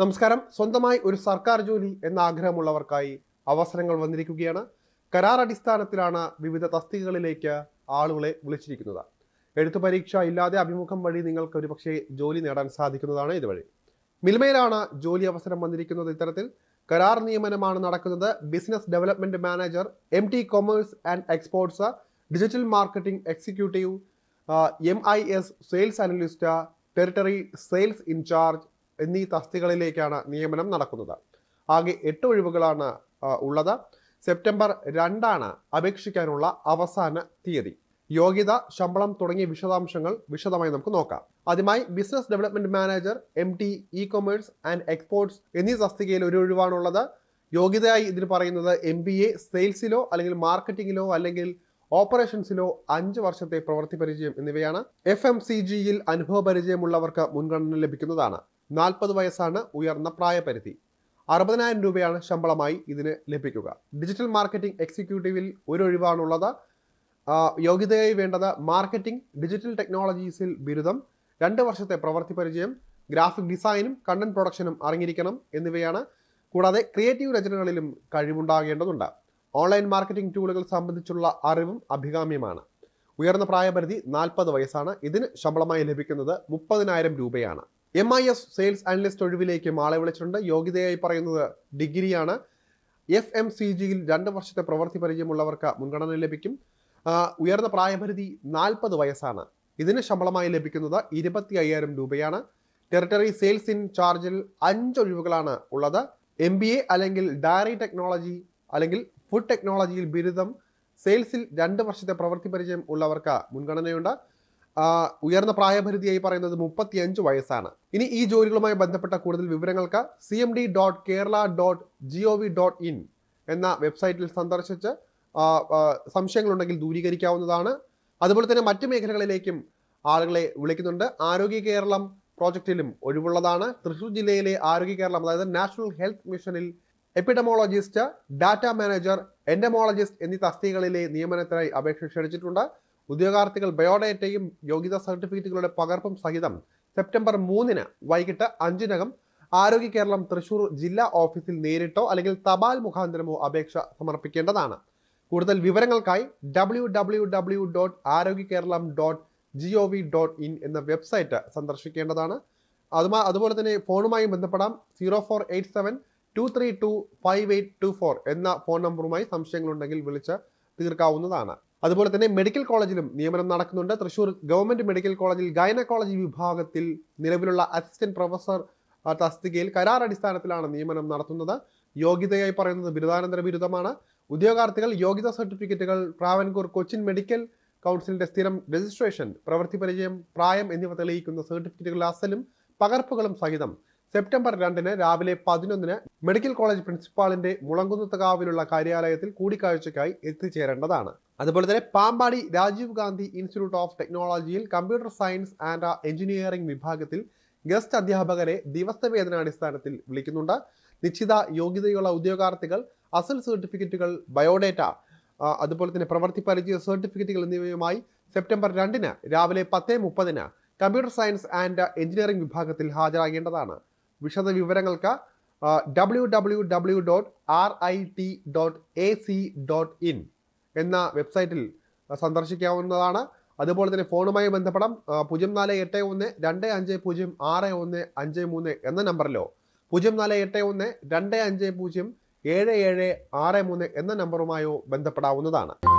നമസ്കാരം. സ്വന്തമായി ഒരു സർക്കാർ ജോലി എന്ന ആഗ്രഹമുള്ളവർക്കായി അവസരങ്ങൾ വന്നിരിക്കുകയാണ്. കരാർ അടിസ്ഥാനത്തിലാണ് വിവിധ തസ്തികകളിലേക്ക് ആളുകളെ വിളിച്ചിരിക്കുന്നത്. എഴുത്തു പരീക്ഷ ഇല്ലാതെ അഭിമുഖം വഴി നിങ്ങൾക്ക് ഒരുപക്ഷെ ജോലി നേടാൻ സാധിക്കുന്നതാണ് ഇതുവഴി. മിൽമയിലാണ് ജോലി അവസരം വന്നിരിക്കുന്നത് ഇത്തരത്തിൽ. കരാർ നിയമനമാണ് നടക്കുന്നത്. Business development manager M T commerce and exports digital marketing executive M I S sales analyst territory sales in-charge എന്നീ തസ്തികളിലേക്കാണ് നിയമനം നടക്കുന്നത്. ആകെ എട്ട് ഒഴിവുകളാണ് ഉള്ളത്. സെപ്റ്റംബർ രണ്ടാണ് അപേക്ഷിക്കാനുള്ള അവസാന തീയതി. യോഗ്യത ശമ്പളം തുടങ്ങിയ വിശദാംശങ്ങൾ വിശദമായി നമുക്ക് നോക്കാം. ആദ്യമായി business development manager M T E commerce and exports എന്നീ തസ്തികയിൽ ഒരു ഒഴിവാണുള്ളത്. യോഗ്യതയായി ഇതിന് പറയുന്നത് എം ബി എ സെയിൽസിലോ അല്ലെങ്കിൽ മാർക്കറ്റിംഗിലോ അല്ലെങ്കിൽ ഓപ്പറേഷൻസിലോ അഞ്ച് വർഷത്തെ പ്രവൃത്തി പരിചയം എന്നിവയാണ്. എഫ് എം സി ജിയിൽ അനുഭവ പരിചയമുള്ളവർക്ക് മുൻഗണന ലഭിക്കുന്നതാണ്. നാൽപ്പത് വയസ്സാണ് ഉയർന്ന പ്രായപരിധി. അറുപതിനായിരം രൂപയാണ് ശമ്പളമായി ഇതിന് ലഭിക്കുക. ഡിജിറ്റൽ മാർക്കറ്റിംഗ് എക്സിക്യൂട്ടീവിൽ ഒരു ഒഴിവാണുള്ളത് യോഗ്യതയായി വേണ്ടത് മാർക്കറ്റിംഗ് ഡിജിറ്റൽ ടെക്നോളജീസിൽ ബിരുദം രണ്ട് വർഷത്തെ പ്രവൃത്തി പരിചയം ഗ്രാഫിക് ഡിസൈനും കണ്ടന്റ് പ്രൊഡക്ഷനും അറിഞ്ഞിരിക്കണം എന്നിവയാണ്. കൂടാതെ ക്രിയേറ്റീവ് രചനകളിലും കഴിവുണ്ടാകേണ്ടതുണ്ട്. ഓൺലൈൻ മാർക്കറ്റിംഗ് ടൂളുകൾ സംബന്ധിച്ചുള്ള അറിവും അഭികാമ്യമാണ്. ഉയർന്ന പ്രായപരിധി നാൽപ്പത് വയസ്സാണ്. ഇതിന് ശമ്പളമായി ലഭിക്കുന്നത് മുപ്പതിനായിരം രൂപയാണ്. M I S sales analyst ഒഴിവിലേക്ക് മാളെ വിളിച്ചിട്ടുണ്ട്. യോഗ്യതയായി പറയുന്നത് ഡിഗ്രിയാണ്. എഫ് എം സി ജിയിൽ രണ്ട് വർഷത്തെ പ്രവൃത്തി പരിചയമുള്ളവർക്ക് മുൻഗണന ലഭിക്കും. ഉയർന്ന പ്രായപരിധി നാൽപ്പത് വയസ്സാണ്. ഇതിന് ശമ്പളമായി ലഭിക്കുന്നത് ഇരുപത്തി അയ്യായിരം രൂപയാണ് ടെറിട്ടറി സെയിൽസ് ഇൻ ചാർജിൽ അഞ്ച് ഒഴിവുകളാണ് ഉള്ളത്. എം ബി എ അല്ലെങ്കിൽ ഡയറി ടെക്നോളജി അല്ലെങ്കിൽ ഫുഡ് ടെക്നോളജിയിൽ ബിരുദം. സെയിൽസിൽ രണ്ട് വർഷത്തെ പ്രവൃത്തി പരിചയം ഉള്ളവർക്ക് മുൻഗണനയുണ്ട്. ഉയർന്ന പ്രായപരിധിയായി പറയുന്നത് മുപ്പത്തിയഞ്ച് വയസ്സാണ്. ഇനി ഈ ജോലികളുമായി ബന്ധപ്പെട്ട കൂടുതൽ വിവരങ്ങൾക്ക് C M D dot Kerala dot G O V dot in എന്ന വെബ്സൈറ്റിൽ സന്ദർശിച്ച് സംശയങ്ങളുണ്ടെങ്കിൽ ദൂരീകരിക്കാവുന്നതാണ്. അതുപോലെ തന്നെ മറ്റ് മേഖലകളിലേക്കും ആളുകളെ വിളിക്കുന്നുണ്ട്. ആരോഗ്യ കേരളം പ്രോജക്റ്റിലും ഒഴിവുള്ളതാണ്. തൃശൂർ ജില്ലയിലെ ആരോഗ്യ കേരളം അതായത് നാഷണൽ ഹെൽത്ത് മിഷനിൽ എപ്പിഡമോളജിസ്റ്റ് ഡാറ്റ മാനേജർ എൻഡമോളജിസ്റ്റ് എന്നീ തസ്തികകളിലെ നിയമനത്തിനായി അപേക്ഷ ക്ഷണിച്ചിട്ടുണ്ട്. ഉദ്യോഗാർത്ഥികൾ ബയോഡേറ്റയും യോഗ്യതാ സർട്ടിഫിക്കറ്റുകളുടെ പകർപ്പും സഹിതം സെപ്റ്റംബർ മൂന്നിന് വൈകിട്ട് അഞ്ചിനകം ആരോഗ്യ കേരളം തൃശൂർ ജില്ലാ ഓഫീസിൽ നേരിട്ടോ അല്ലെങ്കിൽ തപാൽ മുഖാന്തരമോ അപേക്ഷ സമർപ്പിക്കേണ്ടതാണ്. കൂടുതൽ വിവരങ്ങൾക്കായി W dot Arogya Keralam dot G O V dot in എന്ന വെബ്സൈറ്റ് സന്ദർശിക്കേണ്ടതാണ്. അതുമാ അതുപോലെ തന്നെ ഫോണുമായി ബന്ധപ്പെടാം. Zero four eight seven two three two five eight two four എന്ന ഫോൺ നമ്പറുമായി സംശയങ്ങളുണ്ടെങ്കിൽ വിളിച്ച് തീർക്കാവുന്നതാണ്. അതുപോലെ തന്നെ മെഡിക്കൽ കോളേജിലും നിയമനം നടക്കുന്നുണ്ട്. തൃശൂർ ഗവൺമെന്റ് മെഡിക്കൽ കോളേജിൽ ഗൈനക്കോളജി വിഭാഗത്തിൽ നിലവിലുള്ള അസിസ്റ്റന്റ് പ്രൊഫസർ തസ്തികയിൽ കരാർ അടിസ്ഥാനത്തിലാണ് നിയമനം നടത്തുന്നത്. യോഗ്യതയായി പറയുന്നത് ബിരുദാനന്തര ബിരുദമാണ്. ഉദ്യോഗാർത്ഥികൾ യോഗ്യതാ സർട്ടിഫിക്കറ്റുകൾ ട്രാവൻകൂർ കൊച്ചിൻ മെഡിക്കൽ കൗൺസിലിന്റെ സ്ഥിരം രജിസ്ട്രേഷൻ പ്രവൃത്തി പരിചയം പ്രായം എന്നിവ തെളിയിക്കുന്ന സർട്ടിഫിക്കറ്റുകൾ അസലും പകർപ്പുകളും സഹിതം സെപ്റ്റംബർ രണ്ടിന് രാവിലെ പതിനൊന്നിന് മെഡിക്കൽ കോളേജ് പ്രിൻസിപ്പാളിന്റെ മുളങ്കുന്നത്തകാവിലുള്ള കാര്യാലയത്തിൽ കൂടിക്കാഴ്ചയ്ക്കായി എത്തിച്ചേരേണ്ടതാണ്. അതുപോലെ തന്നെ പാമ്പാടി രാജീവ് ഗാന്ധി ഇൻസ്റ്റിറ്റ്യൂട്ട് ഓഫ് ടെക്നോളജിയിൽ കമ്പ്യൂട്ടർ സയൻസ് ആൻഡ് എഞ്ചിനീയറിംഗ് വിഭാഗത്തിൽ ഗസ്റ്റ് അധ്യാപകരെ ദിവസ ദിവസവേതനാടിസ്ഥാനത്തിൽ വിളിക്കുന്നുണ്ട്. നിശ്ചിത യോഗ്യതയുള്ള ഉദ്യോഗാർത്ഥികൾ അസൽ സർട്ടിഫിക്കറ്റുകൾ ബയോഡേറ്റ അതുപോലെ തന്നെ പ്രവൃത്തി പരിചയ സർട്ടിഫിക്കറ്റുകൾ എന്നിവയുമായി സെപ്റ്റംബർ രണ്ടിന് രാവിലെ പത്ത് മുപ്പതിന് കമ്പ്യൂട്ടർ സയൻസ് ആൻഡ് എഞ്ചിനീയറിംഗ് വിഭാഗത്തിൽ ഹാജരാകേണ്ടതാണ്. വിശദ വിവരങ്ങൾക്ക് W W W dot R I T dot A C dot in എന്ന വെബ്സൈറ്റിൽ സന്ദർശിക്കാവുന്നതാണ്. അതുപോലെ തന്നെ ഫോണുമായി ബന്ധപ്പെടാം. പൂജ്യം നാല് എട്ട് ഒന്ന് രണ്ട് അഞ്ച് പൂജ്യം ആറ് ഒന്ന് അഞ്ച് മൂന്ന് എന്ന നമ്പറിലോ പൂജ്യം നാല് എട്ട് ഒന്ന് രണ്ട് അഞ്ച് പൂജ്യം ഏഴ് ഏഴ് ആറ് മൂന്ന് എന്ന നമ്പറുമായോ ബന്ധപ്പെടാവുന്നതാണ്.